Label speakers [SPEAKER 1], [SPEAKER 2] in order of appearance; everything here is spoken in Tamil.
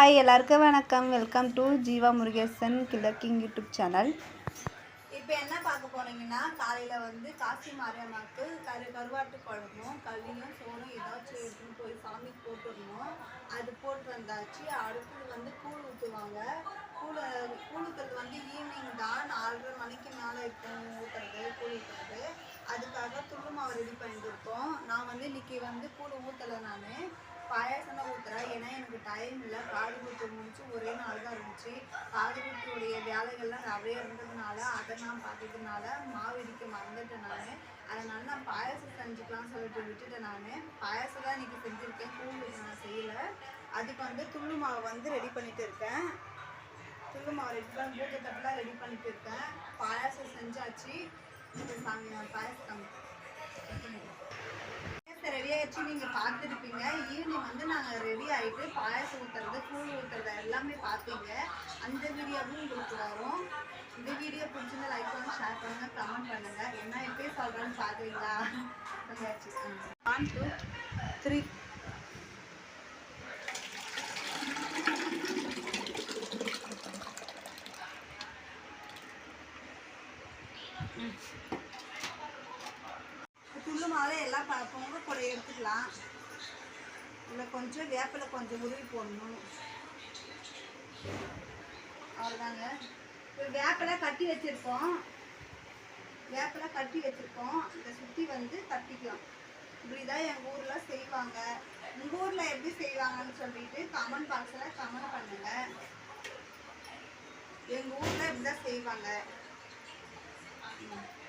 [SPEAKER 1] ஹாய் எல்லாருக்கும் வணக்கம். Welcome to Jeeva Murugesan killer king YouTube channel
[SPEAKER 2] இப்போ என்ன பார்க்க போறீங்கன்னா காலையில் வந்து காசி மாரியம்மாவுக்கு கரு கருவாட்டு குழம்பும் கல்லியும் சோறும் ஏதாச்சும் எடுத்துன்னு போய் சாமிக்கு போட்டுடணும். அது போட்டு வந்தாச்சு. அடுத்தது வந்து கூழ் ஊற்றுவாங்க கூழ் கூழ் ஊற்றுறது வந்து ஈவினிங் தான். நாலரை மணிக்கு மேலே இருக்கும் ஊற்றுறது கூழ் ஊற்றுறது அதுக்காக துள்ளு மாவு ரெடி பண்ணிட்டுருக்கோம் நான் வந்து இன்னைக்கு வந்து கூழ் ஊற்றலை நான். டைமில் ஏன்னா டைம் இல்லை முடிச்சு ஒரே நாள் தான் இருந்துச்சு. காது வேலைகள்லாம் நிறைய இருந்ததுனால அதை நான் பார்த்ததுனால மாவு இடிக்க மறந்துட்டேன் நான். அதனால நான் பாயாசம் செஞ்சுக்கலாம்னு சொல்லிட்டு விட்டுட்டேன் நான். பாயாசம் தான் இன்றைக்கி செஞ்சுருக்கேன். கூழ் நான் செய்யலை. அதுக்கு வந்து துள்ளு மாவு வந்து ரெடி பண்ணிட்டு இருக்கேன். துள்ளு மாவு ரெடி பண்ண பூஜை தட்டுலாம் ரெடி பண்ணிட்டு இருக்கேன். பாயாசம் செஞ்சாச்சு. பாயசம் சாமி பாயாசம் ரெடி நீங்கள் பார்த்துருப்பீங்க. ஈவினிங் வந்து நாங்கள் ரெடி ஆகிட்டு பாயாசம் ஊற்றுறது கூழ் ஊற்றுறது எல்லாமே பார்த்தீங்க. அந்த வீடியோவும் உங்களுக்கு வரும். இந்த வீடியோ பிடிச்சிருந்த லைக் பண்ணுங்க ஷேர் பண்ணுங்கள் கமெண்ட் பண்ணுங்கள் என்ன எப்பயே சொல்கிறேன்னு பார்க்குறீங்களா? சொல்லியாச்சு ஒன் டூ த்ரீ துள்ளு குள்ளுமாவே எல்லாம் ப- பொங்க கூட எடுத்துக்கலாம். இதில் கொஞ்சம் வேப்பிலை கொஞ்சம் உருவி போடணும். அவ்வளோதாங்க. இப்போ வேப்பிலை கட்டி வச்சுருக்கோம். வேப்பிலை கட்டி வச்சுருக்கோம். இதை சுற்றி வந்து கட்டிக்கலாம் இப்படி தான் எங்கள் ஊரில் செய்வாங்க. உங்கள் ஊரில் எப்படி செய்வாங்கன்னு சொல்லிட்டு கமெண்ட் பாக்ஸில் கமெண்ட் பண்ணுங்கள் எங்கள் ஊரில் இப்படி தான் செய்வாங்க. ம்.